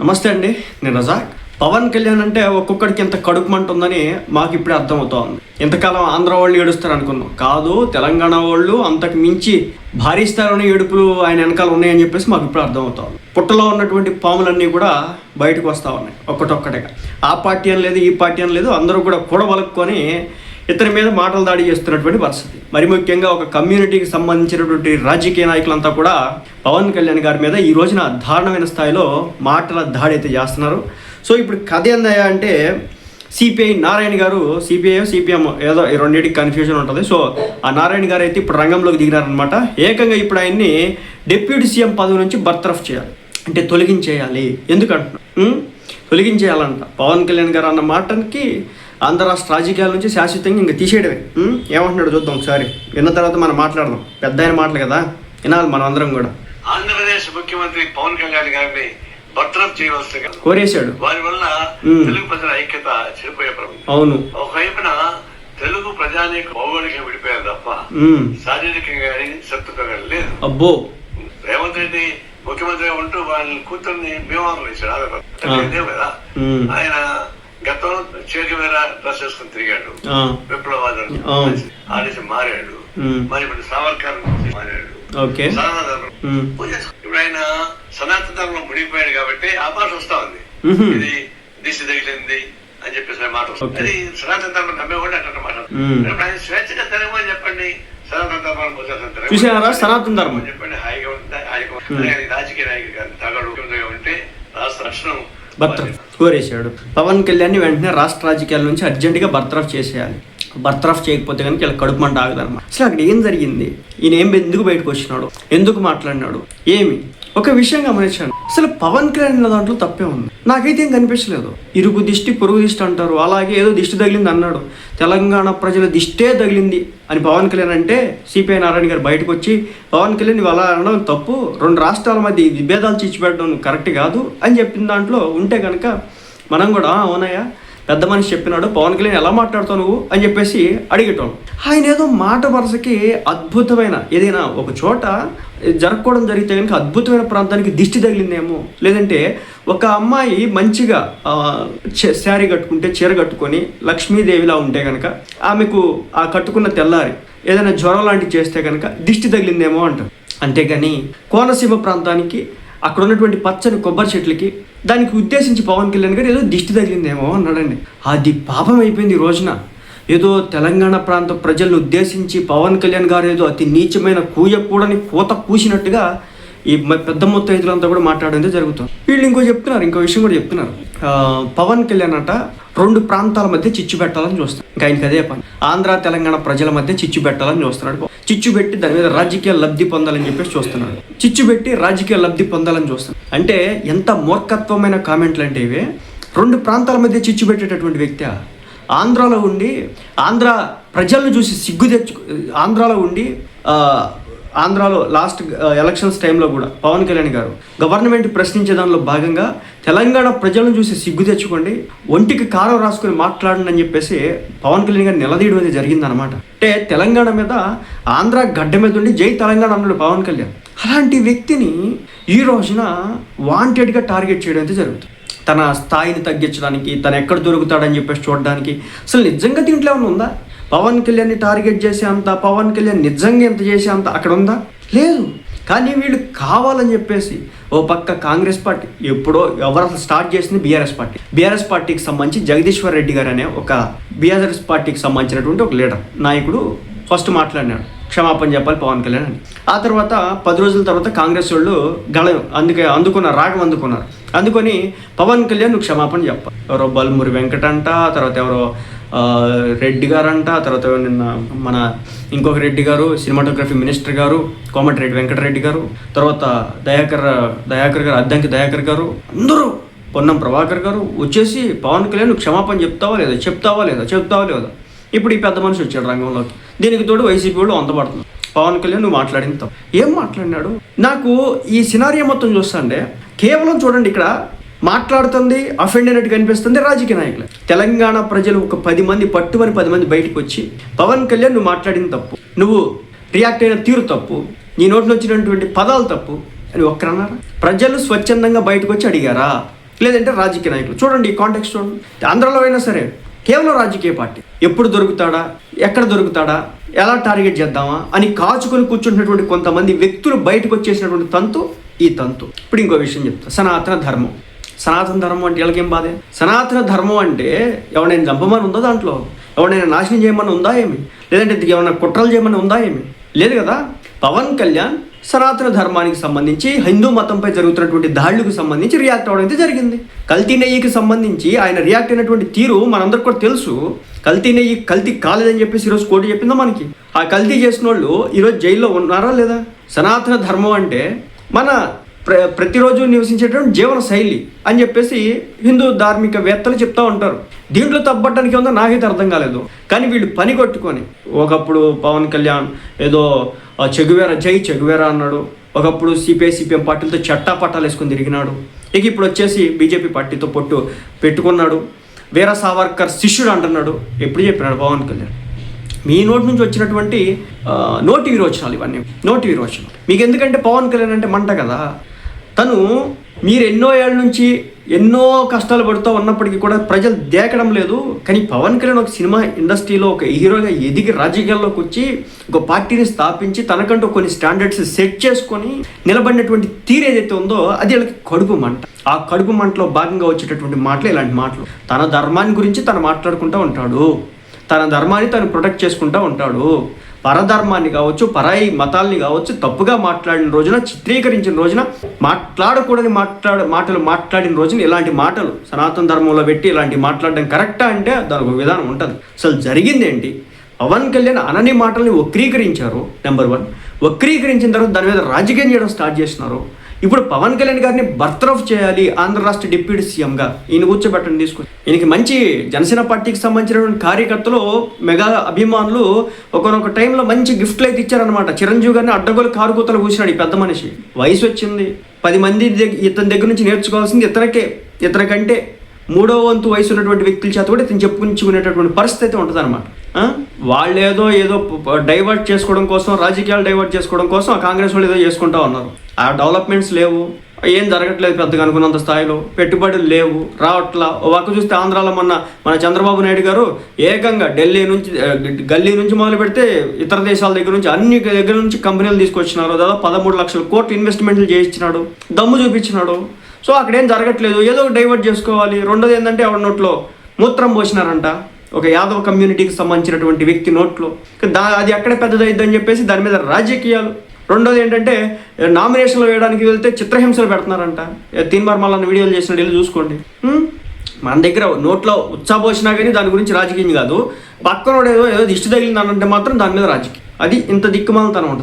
నమస్తే అండి నేను రజాక్. పవన్ కళ్యాణ్ అంటే ఒక్కొక్కడికి ఎంత కడుపు మంట ఉందని మాకు ఇప్పుడే అర్థమవుతోంది. ఇంతకాలం ఆంధ్ర వాళ్ళు ఏడుస్తారు అనుకున్నాం. కాదు తెలంగాణ వాళ్ళు అంతకు మించి భారీ స్థాయిలోనే ఏడుపులు ఆయన వెనకాల ఉన్నాయని చెప్పేసి మాకు ఇప్పుడు అర్థమవుతోంది. పుట్టలో ఉన్నటువంటి పాములన్నీ కూడా బయటకు వస్తూ ఉన్నాయి ఒక్కటొక్కటిగా. ఆ పార్టీ అని లేదు ఈ పార్టీ అని లేదు అందరూ కూడా కూడబలుక్కొని ఇతని మీద మాటలు దాడి చేస్తున్నటువంటి పరిస్థితి. మరి ముఖ్యంగా ఒక కమ్యూనిటీకి సంబంధించినటువంటి రాజకీయ నాయకులంతా కూడా పవన్ కళ్యాణ్ గారి మీద ఈ రోజున దారుణమైన స్థాయిలో మాటల దాడి అయితే చేస్తున్నారు. సో ఇప్పుడు కథ ఏందయ్యా అంటే సిపిఐ నారాయణ గారు సిపిఐ సిపిఎం ఏదో రెండింటికి కన్ఫ్యూజన్ ఉంటుంది. సో ఆ నారాయణ గారు అయితే ఇప్పుడు రంగంలోకి దిగినారనమాట ఏకంగా ఇప్పుడు ఆయన్ని డిప్యూటీ సీఎం పదవి నుంచి బర్తరఫ్ చేయాలి. అంటే తొలగించేయాలి. ఎందుకంటున్నా? తొలగించేయాలంట. పవన్ కళ్యాణ్ గారు అన్న మాటకి ఆంధ్ర రాష్ట్ర రాజకీయాల నుంచి శాశ్వతంగా ఇంకా తీసేయడమే? ఏమంటున్నాడు చూద్దాం ఒకసారి. విన్న తర్వాత మనం మాట్లాడదాం. పెద్ద ఆయన మాటలు కదా. వినాలి మనం అందరం కూడా. ఆంధ్రప్రదేశ్ ముఖ్యమంత్రి పవన్ కళ్యాణ్ గారిని బర్తరఫ్ చేయవలసిందిగా కోరేశాడు. వారి వల్ల. తెలుగు ప్రజల ఐక్యత చెడిపోయే ప్రభుత్వం అవును. ఒకవైపున తెలుగు ప్రజానీక భౌగోళికంగా విడిపోయారు తప్ప. శారీరకంగా కానీ లేదు. అబ్బో. రేవంత్ రెడ్డి ముఖ్యమంత్రిగా ఉంటూ వాళ్ళ కూతుర్ని ఆ. ఇదే కదా. ఆయన గతంలో చేతి వేర డ్రెస్ వేసుకుని తిరిగాడు. విప్లవాదం ఆ. ఆడేసి మారాడు. మరి ఇప్పుడు సావర్కర్ మారాడు. ఇప్పుడు ఆయన సనాతన ధర్మం మునిగిపోయాడు కాబట్టి ఆ మాట వస్తా ఉంది. ఇది దిశ తగిలింది అని చెప్పేసి మాట. అది సనాతన ధర్మం నమ్మే కూడా అట్లా మాట. ఇప్పుడు ఆయన స్వేచ్ఛగా తిరగమని చెప్పండి సనాతన ధర్మం పోసేస్తాను చూసారా సనాతన ధర్మం చెప్పండి హాయిగా హాయిగా. ఉంటుంది. కానీ రాజకీయ నాయకుడు తగడు ఉంటే రాష్ట్ర రక్షణ బర్తరఫ్ కోరేశాడు. పవన్ కళ్యాణ్ వెంటనే రాష్ట్ర రాజకీయాల నుంచి అర్జెంటుగా బర్తరఫ్ చేసేయాలి. బర్తరఫ్ చేయకపోతే కనుక ఇలా కడుపు మంట ఆగదనమాట అసలు అక్కడ ఏం జరిగింది? ఈయన ఏం ఎందుకు బయటకు వచ్చినాడు? ఎందుకు మాట్లాడినాడు? ఏమి? ఒక విషయం గమనించాను అసలు పవన్ కళ్యాణ్ దాంట్లో తప్పే ఉంది. నాకైతే ఏం కనిపించలేదు. ఇరుగు దిష్టి పొరుగు దిష్టి అంటారు. అలాగే ఏదో దిష్టి తగిలింది అన్నాడు. తెలంగాణ ప్రజల దిష్టే తగిలింది అని పవన్ కళ్యాణ్ అంటే సిపిఐ నారాయణ గారు బయటకు వచ్చి పవన్ కళ్యాణ్ అలా అనడం తప్పు. రెండు రాష్ట్రాల మధ్య విభేదాలు చిచ్చిపెట్టడం కరెక్ట్ కాదు అని చెప్పిన దాంట్లో ఉంటే కనుక మనం కూడా అవునయ్యా. పెద్ద మనిషి చెప్పినాడు పవన్ కళ్యాణ్ ఎలా మాట్లాడుతావు నువ్వు? అని చెప్పేసి అడిగేటోం ఆయన ఏదో మాట వరుసకి అద్భుతమైన ఏదైనా ఒక చోట జరగకూడదు జరిగితే కనుక అద్భుతమైన ప్రాంతానికి దిష్టి తగిలిందేమో. లేదంటే ఒక అమ్మాయి మంచిగా శారీ కట్టుకుంటే చీర కట్టుకొని లక్ష్మీదేవిలా ఉంటే కనుక ఆమెకు ఆ కట్టుకున్న తెల్లారి ఏదైనా జ్వరం లాంటివి చేస్తే కనుక దిష్టి తగిలిందేమో అంటారు. అంతేగాని కోనసీమ ప్రాంతానికి అక్కడ ఉన్నటువంటి పచ్చని కొబ్బరి చెట్లకి దానికి ఉద్దేశించి పవన్ కళ్యాణ్ గారు ఏదో దిష్టి తగిలిందేమో అన్నాడండి. అది పాపం అయిపోయింది ఈ రోజున. ఏదో తెలంగాణ ప్రాంత ప్రజలను ఉద్దేశించి పవన్ కళ్యాణ్ గారు ఏదో అతి నీచమైన కూయకూడని కూత కూసినట్టుగా ఈ మ- పెద్ద మొత్తం రైతులంతా కూడా మాట్లాడడం జరుగుతుంది. వీళ్ళు ఇంకో చెప్తున్నారు ఇంకో విషయం కూడా చెప్తున్నారు. పవన్ కళ్యాణ్ అట రెండు ప్రాంతాల మధ్య చిచ్చు పెట్టాలని చూస్తాడు ఇంకా ఆయనకి అదే పని. ఆంధ్ర తెలంగాణ ప్రజల మధ్య చిచ్చు పెట్టాలని చూస్తున్నాడు. చిచ్చు పెట్టి దాని మీద రాజకీయ లబ్ధి పొందాలని చెప్పేసి చూస్తున్నాడు. చిచ్చు పెట్టి రాజకీయ లబ్ధి పొందాలని చూస్తున్నాడు. అంటే ఎంత మూర్ఖత్వమైన కామెంట్లు అంటే ఇవి. రెండు ప్రాంతాల మధ్య చిచ్చు పెట్టేటటువంటి వ్యక్తి ఆంధ్రాలో ఉండి ఆంధ్ర ప్రజలను చూసి సిగ్గు తెచ్చు ఆంధ్రాలో ఉండి ఆంధ్రాలో లాస్ట్ ఎలక్షన్స్ టైంలో కూడా పవన్ కళ్యాణ్ గారు గవర్నమెంట్ ప్రశ్నించే దానిలో భాగంగా తెలంగాణ ప్రజలను చూసి సిగ్గు తెచ్చుకోండి ఒంటికి కారం రాసుకుని మాట్లాడండి అని చెప్పేసి పవన్ కళ్యాణ్ గారు నిలదీయడం అనేది జరిగిందనమాట అంటే తెలంగాణ మీద ఆంధ్ర గడ్డ మీద ఉండి జై తెలంగాణ అన్నాడు పవన్ కళ్యాణ్. అలాంటి వ్యక్తిని ఈ రోజున వాంటెడ్గా టార్గెట్ చేయడం అయితే జరుగుతుంది. తన స్థాయిని తగ్గించడానికి తను ఎక్కడ దొరుకుతాడని చెప్పేసి చూడడానికి. అసలు నిజంగా దీంట్లో ఏమైనా ఉందా? పవన్ కళ్యాణ్ని టార్గెట్ చేసే అంత పవన్ కళ్యాణ్ నిజంగా ఎంత చేసే అంత అక్కడ ఉందా లేదు. కానీ వీళ్ళు కావాలని చెప్పేసి ఓ పక్క కాంగ్రెస్ పార్టీ ఎప్పుడో ఎవరు స్టార్ట్ చేసింది బీఆర్ఎస్ పార్టీ. బీఆర్ఎస్ పార్టీకి సంబంధించి జగదీశ్వర్ రెడ్డి గారు అనే ఒక బీఆర్ఎస్ పార్టీకి సంబంధించినటువంటి ఒక లీడర్ నాయకుడు ఫస్ట్ మాట్లాడినాడు. క్షమాపణ చెప్పాలి పవన్ కళ్యాణ్ అని. ఆ తర్వాత పది రోజుల తర్వాత కాంగ్రెస్ వాళ్ళు గళం అందుకే అందుకున్నారు రాగం అందుకున్నారు. అందుకొని పవన్ కళ్యాణ్ నువ్వు క్షమాపణ చెప్పాలి. ఎవరో బల్మురి వెంకట అంట తర్వాత ఎవరో రెడ్డి గారు అంట తర్వాత నిన్న మన ఇంకొక రెడ్డి గారు సినిమాటోగ్రఫీ మినిస్టర్ గారు కోమటిరెడ్డి వెంకటరెడ్డి గారు తర్వాత దయాకర్ దయాకర్ గారు అద్దంకి దయాకర్ గారు అందరూ పొన్నం ప్రభాకర్ గారు వచ్చేసి పవన్ కళ్యాణ్ క్షమాపణ చెప్తావా లేదా? చెప్తావా లేదా? చెప్తావా లేదా? ఇప్పుడు ఈ పెద్ద మనిషి వచ్చాడు రంగంలోకి. దీనికి తోడు వైసీపీ వాళ్ళు వంతపడుతుంది పవన్ కళ్యాణ్ నువ్వు మాట్లాడింది ఏం మాట్లాడినాడు? నాకు ఈ సినారియో మొత్తం చూస్తాంటే కేవలం చూడండి ఇక్కడ మాట్లాడుతుంది అఫెండ్ అయినట్టు కనిపిస్తుంది రాజకీయ నాయకులు. తెలంగాణ ప్రజలు ఒక పది మంది పట్టుమని పది మంది బయటకు వచ్చి పవన్ కళ్యాణ్ నువ్వు మాట్లాడింది తప్పు నువ్వు రియాక్ట్ అయిన తీరు తప్పు నీ నోటి నుంచి వచ్చినటువంటి పదాలు తప్పు అని ఒక్కరన్నారా? ప్రజలు స్వచ్ఛందంగా బయటకు వచ్చి అడిగారా? లేదంటే రాజకీయ నాయకులు. చూడండి ఈ కాంటెక్స్ట్ చూడండి. ఆంధ్రలో అయినా సరే కేవలం రాజకీయ పార్టీ. ఎప్పుడు దొరుకుతాడా? ఎక్కడ దొరుకుతాడా? ఎలా టార్గెట్ చేద్దామా? అని కాచుకొని కూర్చుంటున్నటువంటి కొంతమంది వ్యక్తులు బయటకు వచ్చేసినటువంటి తంతు ఈ తంతు. ఇప్పుడు ఇంకో విషయం చెప్తా. సనాతన ధర్మం. సనాతన ధర్మం అంటే వీళ్ళకేం బాధే? సనాతన ధర్మం అంటే ఎవడైనా చంపమని ఉందా దాంట్లో? ఎవడైనా నాశనం చేయమని ఉందా ఏమి? లేదంటే ఏమైనా కుట్రలు చేయమని ఉందా ఏమి? లేదు కదా? పవన్ కళ్యాణ్ సనాతన ధర్మానికి సంబంధించి హిందూ మతంపై జరుగుతున్నటువంటి దాడులకు సంబంధించి రియాక్ట్ అవ్వడం అయితే జరిగింది. కల్తీ నెయ్యికి సంబంధించి ఆయన రియాక్ట్ అయినటువంటి తీరు మనందరికి కూడా తెలుసు. కల్తీ నెయ్యి కల్తీ కాలేదని చెప్పేసి ఈరోజు కోర్టు చెప్పిందా మనకి? ఆ కల్తీ చేసిన వాళ్ళు ఈరోజు జైల్లో ఉన్నారా లేదా? సనాతన ధర్మం అంటే మన ప్ర ప్రతిరోజు నివసించేటువంటి జీవన శైలి అని చెప్పేసి హిందూ ధార్మిక వేత్తలు చెప్తా ఉంటారు. దీంట్లో తప్పట్టడానికి ఉందో నాకైతే అర్థం కాలేదు. కానీ వీళ్ళు పని కొట్టుకొని ఒకప్పుడు పవన్ కళ్యాణ్ ఏదో చెగువేర జై చెగువేరా అన్నాడు. ఒకప్పుడు సిపిఐ సిపిఎం పార్టీలతో చట్టా పట్టాలు వేసుకుని తిరిగినాడు. ఇక ఇప్పుడు వచ్చేసి బీజేపీ పార్టీతో పొట్టు పెట్టుకున్నాడు. వీర సావర్కర్ శిష్యుడు అంటున్నాడు. ఎప్పుడు చెప్పినాడు పవన్ కళ్యాణ్? మీ నోటి నుంచి వచ్చినటువంటి నోటి విరోచనాలు ఇవన్నీ. నోటి విరోచనాలు. మీకు ఎందుకంటే పవన్ కళ్యాణ్ అంటే మంట కదా? తను మీరు ఎన్నో ఏళ్ళ నుంచి ఎన్నో కష్టాలు పడుతూ ఉన్నప్పటికీ కూడా ప్రజలు దేకడం లేదు. కానీ పవన్ కళ్యాణ్ ఒక సినిమా ఇండస్ట్రీలో ఒక హీరోగా ఎదిగి రాజకీయాల్లోకి వచ్చి ఒక పార్టీని స్థాపించి తనకంటూ కొన్ని స్టాండర్డ్స్ సెట్ చేసుకొని నిలబడినటువంటి తీరు ఏదైతే ఉందో అది వీళ్ళకి కడుపు మంట. ఆ కడుపు మంటలో భాగంగా వచ్చేటటువంటి మాటలు ఇలాంటి మాటలు. తన ధర్మాన్ని గురించి తను మాట్లాడుకుంటూ ఉంటాడు. తన ధర్మాన్ని తను ప్రొటెక్ట్ చేసుకుంటూ ఉంటాడు. పరధర్మాన్ని కావచ్చు పరాయి మతాల్ని కావచ్చు తప్పుగా మాట్లాడిన రోజున చిత్రీకరించిన రోజున మాట్లాడకూడని మాట్లాడ మాటలు మాట్లాడిన రోజున ఇలాంటి మాటలు సనాతన ధర్మంలో పెట్టి ఇలాంటి మాట్లాడడం కరెక్టా అంటే దానికి ఒక విధానం ఉంటుంది. అసలు జరిగింది ఏంటి? పవన్ కళ్యాణ్ అనని మాటల్ని వక్రీకరించారు నెంబర్ వన్. వక్రీకరించిన తర్వాత దాని మీద రాజకీయం చేయడం స్టార్ట్ చేసినారు. ఇప్పుడు పవన్ కళ్యాణ్ గారిని బర్తరఫ్ చేయాలి ఆంధ్ర రాష్ట్ర డిప్యూటీ సీఎంగా. ఈయన కూర్చోబెట్టండి తీసుకుని. ఈయనకి మంచి జనసేన పార్టీకి సంబంధించినటువంటి కార్యకర్తలు మెగా అభిమానులు ఒకనొక టైంలో మంచి గిఫ్ట్లు అయితే ఇచ్చారనమాట చిరంజీవి గారిని అడ్డగోలు కారు కూతలు కూర్చున్నాడు ఈ పెద్ద మనిషి. వయసు వచ్చింది. పది మంది ఇతని దగ్గర నుంచి నేర్చుకోవాల్సింది ఇతనికే ఇతనికంటే మూడో వంతు వయసు ఉన్నటువంటి వ్యక్తుల చేత కూడా ఇతను చెప్పుకుంచుకునేటటువంటి పరిస్థితి అయితే ఉంటుంది వాళ్ళేదో వాళ్ళు ఏదో ఏదో డైవర్ట్ చేసుకోవడం కోసం రాజకీయాలు డైవర్ట్ చేసుకోవడం కోసం ఆ కాంగ్రెస్ వాళ్ళు ఏదో చేసుకుంటా ఉన్నారు. ఆ డెవలప్మెంట్స్ లేవు ఏం జరగట్లేదు పెద్దగా అనుకున్నంత స్థాయిలో పెట్టుబడులు లేవు రావట్లా. ఓ చూస్తే ఆంధ్రాలో మొన్న మన చంద్రబాబు నాయుడు గారు ఏకంగా ఢిల్లీ నుంచి గల్లీ నుంచి మొదలు పెడితే ఇతర దేశాల దగ్గర నుంచి అన్ని దగ్గర నుంచి కంపెనీలు తీసుకొచ్చినారు. దాదాపు పదమూడు లక్షల కోట్లు ఇన్వెస్ట్మెంట్లు చేయించినాడు. దమ్ము చూపించినాడు. సో అక్కడ ఏం జరగట్లేదు. ఏదో డైవర్ట్ చేసుకోవాలి. రెండోది ఏంటంటే ఆవిడ నోట్లో మూత్రం పోసినారంట. ఒక యాదవ కమ్యూనిటీకి సంబంధించినటువంటి వ్యక్తి నోట్లో. దా అది ఎక్కడ పెద్దదైద్దని చెప్పేసి దాని మీద రాజకీయాలు. రెండోది ఏంటంటే నామినేషన్లు వేయడానికి వెళ్తే చిత్రహింసలు పెడుతున్నారంట. తీన్మార్ మళ్ళీ వీడియోలు చేసిన వెళ్ళి చూసుకోండి. మన దగ్గర నోట్లో ఉత్సాహపోసినా కానీ దాని గురించి రాజకీయం కాదు. పక్కనోడు ఏదో ఏదో దిష్టి తగిలిందనంటే మాత్రం దాని మీద రాజకీయం. అది ఇంత దిక్కుమాలతనం ఉంటుంది?